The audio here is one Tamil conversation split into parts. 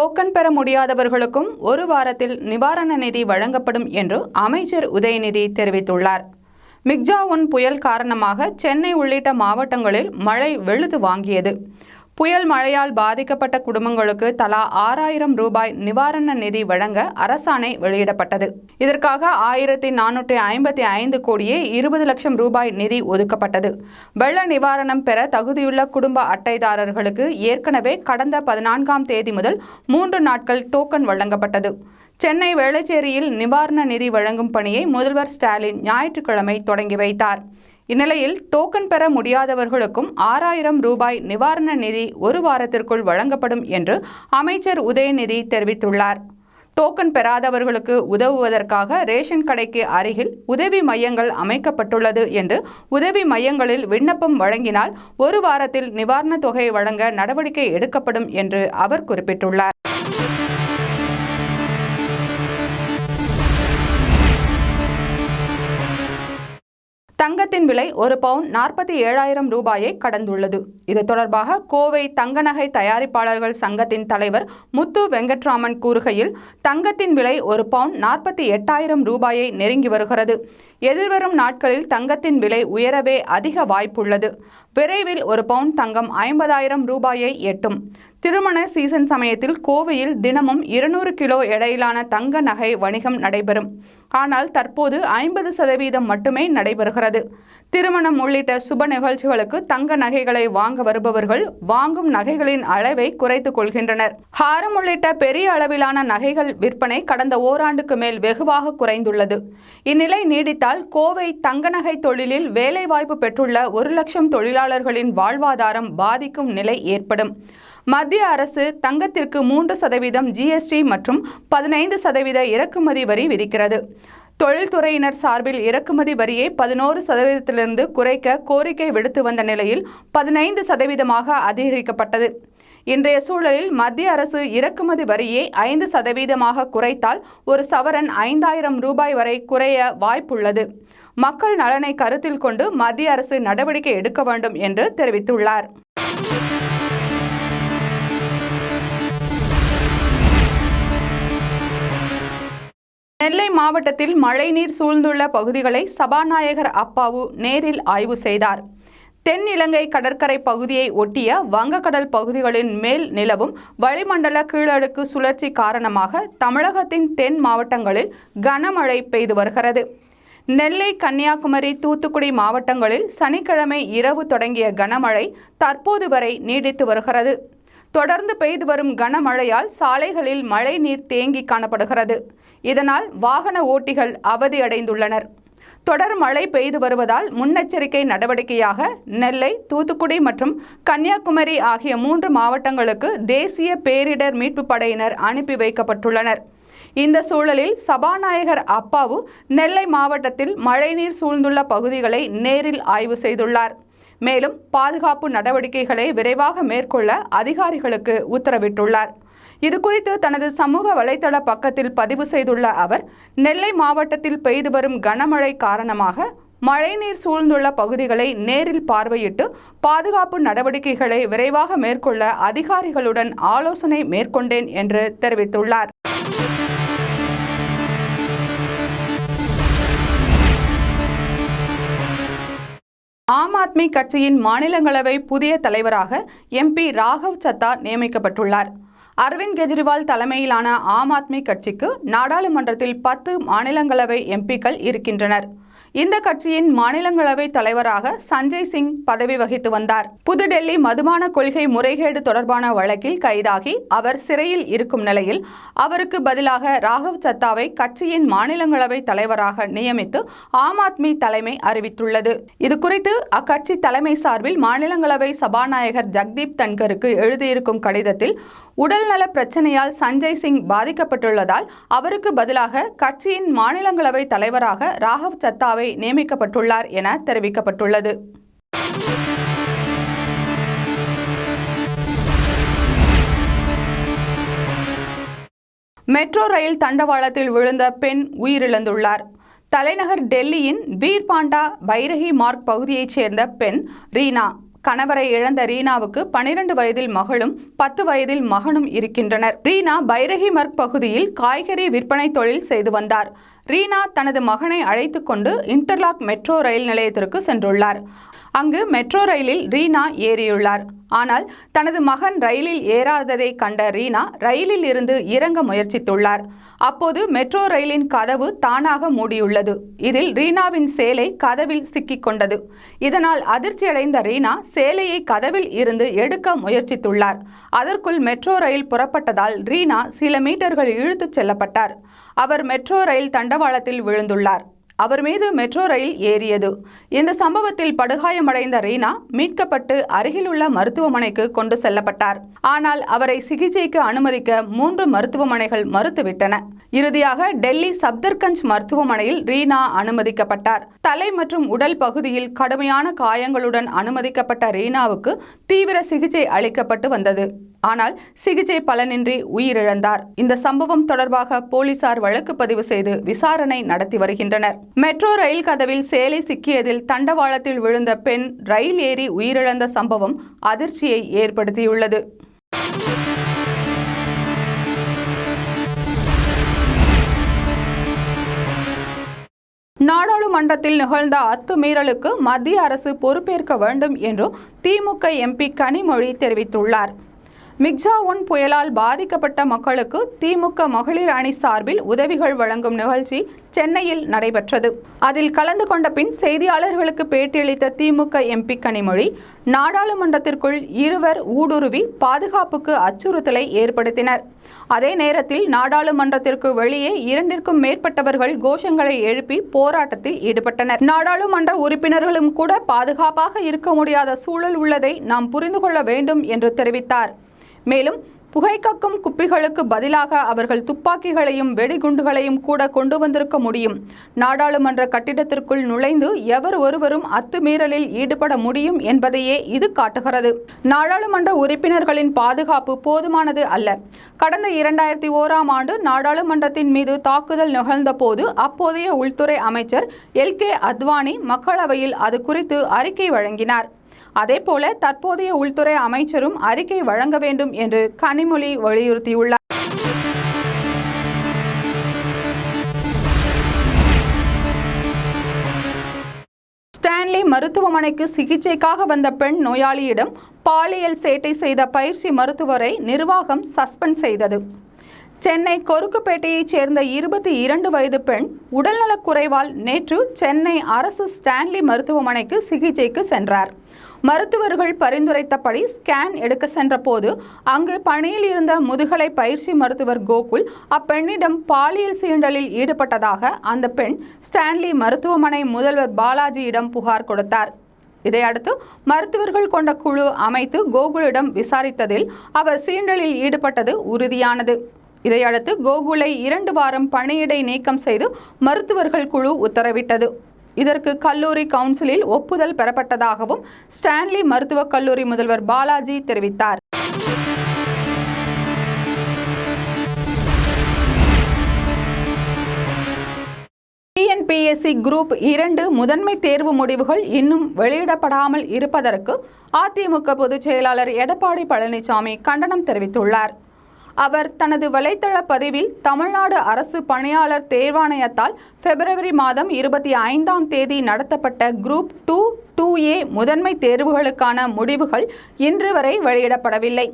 டோக்கன் பெற முடியாதவர்களுக்கும் ஒரு வாரத்தில் நிவாரண நிதி வழங்கப்படும் என்று அமைச்சர் உதயநிதி தெரிவித்துள்ளார். மிக்ஜாவுன் புயல் காரணமாக சென்னை உள்ளிட்ட மாவட்டங்களில் மழை வெளுத்து வாங்கியது. புயல் மழையால் பாதிக்கப்பட்ட குடும்பங்களுக்கு தலா ஆறாயிரம் ரூபாய் நிவாரண நிதி வழங்க அரசாணை வெளியிடப்பட்டது. இதற்காக ஆயிரத்தி நானூற்றி ஐம்பத்தி ஐந்து கோடியே இருபது லட்சம் ரூபாய் நிதி ஒதுக்கப்பட்டது. வெள்ள நிவாரணம் பெற தகுதியுள்ள குடும்ப அட்டைதாரர்களுக்கு ஏற்கனவே கடந்த பதினான்காம் தேதி முதல் மூன்று நாட்கள் டோக்கன் வழங்கப்பட்டது. சென்னை வேளச்சேரியில் நிவாரண நிதி வழங்கும் பணியை முதல்வர் ஸ்டாலின் ஞாயிற்றுக்கிழமை தொடங்கி வைத்தார். இந்நிலையில் டோக்கன் பெற முடியாதவர்களுக்கும் ஆறாயிரம் ரூபாய் நிவாரண நிதி ஒரு வாரத்திற்குள் வழங்கப்படும் என்று அமைச்சர் உதயநிதி தெரிவித்துள்ளார். டோக்கன் பெறாதவர்களுக்கு உதவுவதற்காக ரேஷன் கடைக்கு அருகில் உதவி மையங்கள் அமைக்கப்பட்டுள்ளது என்று உதவி மையங்களில் விண்ணப்பம் வழங்கினால் ஒரு வாரத்தில் நிவாரணத் தொகை வழங்க நடவடிக்கை எடுக்கப்படும் என்று அவர் குறிப்பிட்டுள்ளார். தங்கத்தின் விலை ஒரு பவுன் நாற்பத்தி ஏழாயிரம் ரூபாயை கடந்துள்ளது. இது தொடர்பாக கோவை தங்க நகை தயாரிப்பாளர்கள் சங்கத்தின் தலைவர் முத்து வெங்கட்ராமன் கூறுகையில் தங்கத்தின் விலை ஒரு பவுன் நாற்பத்தி எட்டாயிரம் ரூபாயை நெருங்கி வருகிறது. எதிர்வரும் நாட்களில் தங்கத்தின் விலை உயரவே அதிக வாய்ப்புள்ளது. விரைவில் ஒரு பவுன் தங்கம் ஐம்பதாயிரம் ரூபாயை எட்டும். திருமண சீசன் சமயத்தில் கோவையில் தினமும் இருநூறு கிலோ எடையிலான தங்க நகை வணிகம் நடைபெறும். ஆனால் தற்போது ஐம்பது சதவீதம் மட்டுமே நடைபெறுகிறது. திருமணம் உள்ளிட்ட சுப நிகழ்ச்சிகளுக்கு தங்க நகைகளை வாங்க வருபவர்கள் வாங்கும் நகைகளின் அளவை குறைத்துக் கொள்கின்றனர். ஹாரம் உள்ளிட்ட பெரிய அளவிலான நகைகள் விற்பனை கடந்த ஓராண்டுக்கு மேல் வெகுவாக குறைந்துள்ளது. இந்நிலை நீடித்தால் கோவை தங்க நகை தொழிலில் வேலைவாய்ப்பு பெற்றுள்ள ஒரு லட்சம் தொழிலாளர்களின் வாழ்வாதாரம் பாதிக்கும் நிலை ஏற்படும். மத்திய அரசு தங்கத்திற்கு மூன்று சதவீதம் ஜிஎஸ்டி மற்றும் பதினைந்து சதவீத இறக்குமதி வரி விதிக்கிறது. தொழில்துறையினர் சார்பில் இறக்குமதி வரியை பதினோரு சதவீதத்திலிருந்து குறைக்க கோரிக்கை விடுத்து வந்த நிலையில் பதினைந்து சதவீதமாக அதிகரிக்கப்பட்டது. இன்றைய சூழலில் மத்திய அரசு இறக்குமதி வரியை ஐந்து சதவீதமாக குறைத்தால் ஒரு சவரன் ஐந்தாயிரம் ரூபாய் வரை குறைய வாய்ப்புள்ளது. மக்கள் நலனை கருத்தில் கொண்டு மத்திய அரசு நடவடிக்கை எடுக்க வேண்டும் என்று தெரிவித்துள்ளார். நெல்லை மாவட்டத்தில் மழைநீர் சூழ்ந்துள்ள பகுதிகளை சபாநாயகர் அப்பாவு நேரில் ஆய்வு செய்தார். தென் இலங்கை கடற்கரை பகுதியை ஒட்டிய வங்கக்கடல் பகுதிகளின் மேல் நிலவும் வளிமண்டல கீழடுக்கு சுழற்சி காரணமாக தமிழகத்தின் தென் மாவட்டங்களில் கனமழை பெய்து வருகிறது. நெல்லை கன்னியாகுமரி தூத்துக்குடி மாவட்டங்களில் சனிக்கிழமை இரவு தொடங்கிய கனமழை தற்போது வரை நீடித்து வருகிறது. தொடர்ந்து பெய்து வரும் கனமழையால் சாலைகளில் மழை நீர் தேங்கி காணப்படுகிறது. இதனால் வாகன ஓட்டிகள் அவதியடைந்துள்ளனர் தொடர் மழை பெய்து வருவதால் முன்னெச்சரிக்கை நடவடிக்கையாக நெல்லை தூத்துக்குடி மற்றும் கன்னியாகுமரி ஆகிய மூன்று மாவட்டங்களுக்கு தேசிய பேரிடர் மீட்புப் படையினர் அனுப்பி வைக்கப்பட்டுள்ளனர். இந்த சூழலில் சபாநாயகர் அப்பாவு நெல்லை மாவட்டத்தில் மழைநீர் சூழ்ந்துள்ள பகுதிகளை நேரில் ஆய்வு செய்துள்ளார். மேலும் பாதுகாப்பு நடவடிக்கைகளை விரைவாக மேற்கொள்ள அதிகாரிகளுக்கு உத்தரவிட்டுள்ளார். இதுகுறித்து தனது சமூக வலைதள பக்கத்தில் பதிவு செய்துள்ள அவர் நெல்லை மாவட்டத்தில் பெய்து வரும் கனமழை காரணமாக மழைநீர் சூழ்ந்துள்ள பகுதிகளை நேரில் பார்வையிட்டு பாதுகாப்பு நடவடிக்கைகளை விரைவாக மேற்கொள்ள அதிகாரிகளுடன் ஆலோசனை மேற்கொண்டேன் என்று தெரிவித்துள்ளார். ஆம் ஆத்மி கட்சியின் மாநிலங்களவை புதிய தலைவராக எம்பி ராகவ் சத்தா நியமிக்கப்பட்டுள்ளார். அரவிந்த் கெஜ்ரிவால் தலைமையிலான ஆம் ஆத்மி கட்சிக்கு நாடாளுமன்றத்தில் பத்து மாநிலங்களவை எம்பிக்கள் இருக்கின்றனர். இந்த கட்சியின் மாநிலங்களவை தலைவராக சஞ்சய் சிங் பதவி வகித்து வந்தார். புதுடெல்லி மதுபான கொள்கை முறைகேடு தொடர்பான வழக்கில் கைதாகி அவர் சிறையில் இருக்கும் நிலையில் அவருக்கு பதிலாக ராகவ் சத்தாவை கட்சியின் மாநிலங்களவை தலைவராக நியமித்து ஆம் ஆத்மி தலைமை அறிவித்துள்ளது. இதுகுறித்து அக்கட்சி தலைமை சார்பில் மாநிலங்களவை சபாநாயகர் ஜக்தீப் தன்கருக்கு எழுதியிருக்கும் கடிதத்தில் உடல்நல பிரச்சனையால் சஞ்சய் சிங் பாதிக்கப்பட்டுள்ளதால் அவருக்கு பதிலாக கட்சியின் மாநிலங்களவை தலைவராக ராகவ் சத்தாவை நியமிக்கப்பட்டுள்ளார் என தெரிவிக்கப்பட்டுள்ளது. மெட்ரோ ரயில் தண்டவாளத்தில் விழுந்த பெண் உயிரிழந்துள்ளார். தலைநகர் டெல்லியின் பீர்பாண்டா பைரகி மார்க் பகுதியைச் சேர்ந்த பெண் ரீனா. கணவரை இழந்த ரீனாவுக்கு பனிரெண்டு வயதில் மகளும் பத்து வயதில் மகனும் இருக்கின்றனர். ரீனா பைரகி மர்க் பகுதியில் காய்கறி விற்பனை தொழில் செய்து வந்தார். ரீனா தனது மகனை அழைத்து கொண்டு இன்டர்லாக் மெட்ரோ ரயில் நிலையத்திற்கு சென்றுள்ளார். அங்கு மெட்ரோ ரயிலில் ரீனா ஏறியுள்ளார். ஆனால் தனது மகன் ரயிலில் ஏறாததை கண்ட ரீனா ரயிலில் இருந்து இறங்க முயற்சித்துள்ளார். அப்போது மெட்ரோ ரயிலின் கதவு தானாக மூடியுள்ளது. இதில் ரீனாவின் சேலை கதவில் சிக்கிக்கொண்டது இதனால் அதிர்ச்சியடைந்த ரீனா சேலையை கதவில் இருந்து எடுக்க முயற்சித்துள்ளார். அதற்குள் மெட்ரோ ரயில் புறப்பட்டதால் ரீனா சில மீட்டர்கள் இழுத்துச் செல்லப்பட்டார். அவர் மெட்ரோ ரயில் தண்டவாளத்தில் விழுந்துள்ளார். அவர் மீது மெட்ரோ ரயில் ஏறியது. இந்த சம்பவத்தில் படுகாயமடைந்த ரீனா மீட்கப்பட்டு அருகிலுள்ள மருத்துவமனைக்கு கொண்டு செல்லப்பட்டார். ஆனால் அவரை சிகிச்சைக்கு அனுமதிக்க மூன்று மருத்துவமனைகள் மறுத்துவிட்டன. இறுதியாக டெல்லி சப்தர்கஞ்ச் மருத்துவமனையில் ரீனா அனுமதிக்கப்பட்டார். தலை மற்றும் உடல் பகுதியில் கடுமையான காயங்களுடன் அனுமதிக்கப்பட்ட ரீனாவுக்கு தீவிர சிகிச்சை அளிக்கப்பட்டு வந்தது. ஆனால் சிகிச்சை பலனின்றி உயிரிழந்தார். இந்த சம்பவம் தொடர்பாக போலீசார் வழக்கு பதிவு செய்து விசாரணை நடத்தி வருகின்றனர். மெட்ரோ ரயில் கதவில் சேலை சிக்கியதில் தண்டவாளத்தில் விழுந்த பெண் ரயில் ஏறி உயிரிழந்த சம்பவம் அதிர்ச்சியை ஏற்படுத்தியுள்ளது. நாடாளுமன்றத்தில் நிகழ்ந்த அத்துமீறலுக்கு மத்திய அரசு பொறுப்பேற்க வேண்டும் என்றும் திமுக எம்பி கனிமொழி தெரிவித்துள்ளார். மிக்ஸா ஒன் புயலால் பாதிக்கப்பட்ட மக்களுக்கு திமுக மகளிர் அணி சார்பில் உதவிகள் வழங்கும் நிகழ்ச்சி சென்னையில் நடைபெற்றது. அதில் கலந்து கொண்ட பின் செய்தியாளர்களுக்கு பேட்டியளித்த திமுக எம்பி கனிமொழி நாடாளுமன்றத்திற்குள் இருவர் ஊடுருவி பாதுகாப்புக்கு அச்சுறுத்தலை ஏற்படுத்தினர். அதே நேரத்தில் நாடாளுமன்றத்திற்கு வெளியே இரண்டிற்கும் மேற்பட்டவர்கள் கோஷங்களை எழுப்பி போராட்டத்தில் ஈடுபட்டனர். நாடாளுமன்ற உறுப்பினர்களும் கூட பாதுகாப்பாக இருக்க முடியாத சூழல் உள்ளதை நாம் புரிந்து கொள்ள வேண்டும் என்று தெரிவித்தார். மேலும் புகைக்கக்கும் குப்பிகளுக்கு பதிலாக அவர்கள் துப்பாக்கிகளையும் வெடிகுண்டுகளையும் கூட கொண்டு வந்திருக்க முடியும். நாடாளுமன்ற கட்டிடத்திற்குள் நுழைந்து எவர் ஒருவரும் அத்துமீறலில் ஈடுபட முடியும் என்பதையே இது காட்டுகிறது. நாடாளுமன்ற உறுப்பினர்களின் பாதுகாப்பு போதுமானது அல்ல. கடந்த இரண்டாயிரத்தி ஓராம் ஆண்டு நாடாளுமன்றத்தின் மீது தாக்குதல் நிகழ்ந்தபோது அப்போதைய உள்துறை அமைச்சர் எல் கே அத்வானி மக்களவையில் அது குறித்து அறிக்கை வழங்கினார். அதேபோல தற்போதைய உள்துறை அமைச்சரும் அறிக்கை வழங்க வேண்டும் என்று கனிமொழி வலியுறுத்தியுள்ளார். ஸ்டான்லி மருத்துவமனைக்கு சிகிச்சைக்காக வந்த பெண் நோயாளியிடம் பாலியல் சேட்டை செய்த பயிற்சி மருத்துவரை நிர்வாகம் சஸ்பெண்ட் செய்தது. சென்னை கொருக்குப்பேட்டையைச் சேர்ந்த இருபத்தி இரண்டு வயது பெண் உடல்நலக் குறைவால் நேற்று சென்னை அரசு ஸ்டான்லி மருத்துவமனைக்கு சிகிச்சைக்கு சென்றார். மருத்துவர்கள் பரிந்துரைத்தபடி ஸ்கேன் எடுக்க சென்றபோது அங்கு பணியில் இருந்த முதுகலை பயிற்சி மருத்துவர் கோகுல் அப்பெண்ணிடம் பாலியல் சீண்டலில் ஈடுபட்டதாக அந்த பெண் ஸ்டான்லி மருத்துவமனை முதல்வர் பாலாஜியிடம் புகார் கொடுத்தார். இதையடுத்து மருத்துவர்கள் கொண்ட குழு அமைத்து கோகுலிடம் விசாரித்ததில் அவர் சீண்டலில் ஈடுபட்டது உறுதியானது. இதையடுத்து கோகுலை இரண்டு வாரம் பணியிடை நீக்கம் செய்து மருத்துவர்கள் குழு உத்தரவிட்டது. இதற்கு கல்லூரி கவுன்சிலில் ஒப்புதல் பெறப்பட்டதாகவும் ஸ்டான்லி மருத்துவக் கல்லூரி முதல்வர் பாலாஜி தெரிவித்தார். டிஎன்பிஎஸ்சி குரூப் இரண்டு முதன்மை தேர்வு முடிவுகள் இன்னும் வெளியிடப்படாமல் இருப்பதற்கு அதிமுக பொதுச் செயலாளர் எடப்பாடி பழனிசாமி கண்டனம் தெரிவித்துள்ளார். அவர் தனது வலைத்தள பதிவில் தமிழ்நாடு அரசு பணியாளர் தேர்வாணையத்தால் பிப்ரவரி மாதம் இருபத்தி ஐந்தாம் தேதி நடத்தப்பட்ட குரூப் டூ டூ ஏ முதன்மை தேர்வுகளுக்கான முடிவுகள் இன்று வரை வெளியிடப்படவில்லை.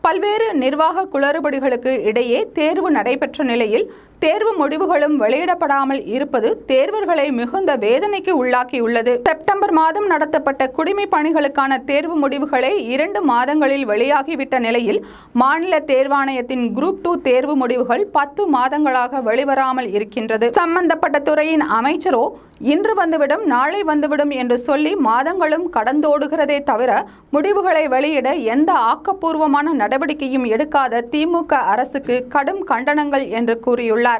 பல்வேறு நிர்வாக குளறுபடிகளுக்கு இடையே தேர்வு நடைபெற்ற நிலையில் தேர்வு முடிவுகளும் வெளியிடப்படாமல் இருப்பது தேர்வர்களை மிகுந்த வேதனைக்கு உள்ளாக்கியுள்ளது. செப்டம்பர் மாதம் நடத்தப்பட்ட குடிமை பணிகளுக்கான தேர்வு முடிவுகளை இரண்டு மாதங்களில் வெளியாகிவிட்ட நிலையில் மாநில தேர்வாணையத்தின் குரூப் டூ தேர்வு முடிவுகள் பத்து மாதங்களாக வெளிவராமல் இருக்கின்றது. சம்பந்தப்பட்ட துறையின் அமைச்சரோ இன்று வந்துவிடும் நாளை வந்துவிடும் என்று சொல்லி மாதங்களும் கடந்தோடுகிறதே தவிர முடிவுகளை வெளியிட எந்த ஆக்கப்பூர்வமான நடவடிக்கையும் எடுக்காத திமுக அரசுக்கு கடும் கண்டனங்கள் என்று கூறியுள்ளார்.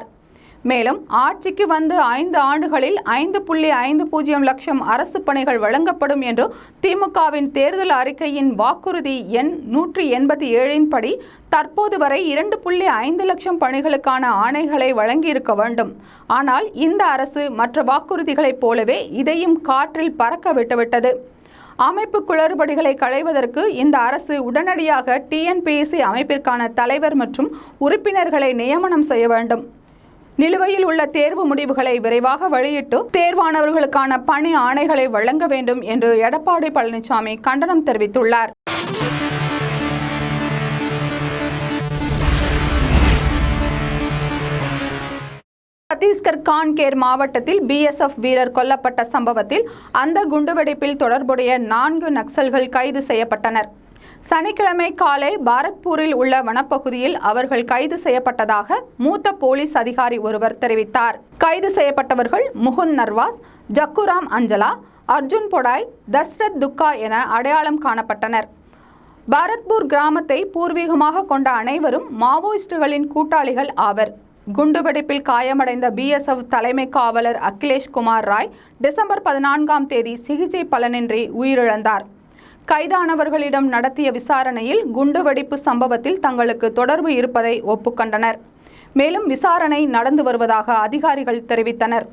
மேலும் ஆட்சிக்கு வந்து ஐந்து ஆண்டுகளில் ஐந்து புள்ளி ஐந்து பூஜ்ஜியம் லட்சம் அரசு பணிகள் வழங்கப்படும் என்று திமுகவின் தேர்தல் அறிக்கையின் வாக்குறுதி எண் நூற்றி எண்பத்தி ஏழின் படி தற்போது வரை இரண்டு புள்ளி ஐந்து லட்சம் பணிகளுக்கான ஆணைகளை வழங்கியிருக்க வேண்டும். ஆனால் இந்த அரசு மற்ற வாக்குறுதிகளைப் போலவே இதையும் காற்றில் பறக்க விட்டுவிட்டது. அமைப்பு குளறுபடிகளை களைவதற்கு இந்த அரசு உடனடியாக டிஎன்பிஎஸ்சி அமைப்பிற்கான தலைவர் மற்றும் உறுப்பினர்களை நியமனம் செய்ய வேண்டும். நிலுவையில் உள்ள தேர்வு முடிவுகளை விரைவாக வெளியிட்டு தேர்வானவர்களுக்கான பணி ஆணைகளை வழங்க வேண்டும் என்று எடப்பாடி பழனிசாமி கண்டனம் தெரிவித்துள்ளார். சத்தீஸ்கர் கான்கேர் மாவட்டத்தில் பிஎஸ்எஃப் வீரர் கொல்லப்பட்ட சம்பவத்தில் அந்த குண்டுவெடிப்பில் தொடர்புடைய நான்கு நக்சல்கள் கைது செய்யப்பட்டனர். சனிக்கிழமை காலை பாரத்பூரில் உள்ள வனப்பகுதியில் அவர்கள் கைது செய்யப்பட்டதாக மூத்த போலீஸ் அதிகாரி ஒருவர் தெரிவித்தார். கைது செய்யப்பட்டவர்கள் முகுந்த் நர்வாஸ் ஜக்குராம் அஞ்சலா அர்ஜுன் பொடாய் தஸ்ரத் துக்கா என அடையாளம் காணப்பட்டனர். பாரத்பூர் கிராமத்தை பூர்வீகமாக கொண்ட அனைவரும் மாவோயிஸ்டுகளின் கூட்டாளிகள் ஆவர். குண்டுவெடிப்பில் காயமடைந்த பிஎஸ்எஃப் தலைமை காவலர் அகிலேஷ் குமார் ராய் டிசம்பர் பதினான்காம் தேதி சிகிச்சை பலனின்றி உயிரிழந்தார். கைதானவர்களிடம் நடத்திய விசாரணையில் குண்டுவெடிப்பு சம்பவத்தில் தங்களுக்கு தொடர்பு இருப்பதை ஒப்புக்கொண்டனர். மேலும் விசாரணை நடந்து வருவதாக அதிகாரிகள் தெரிவித்தனர்.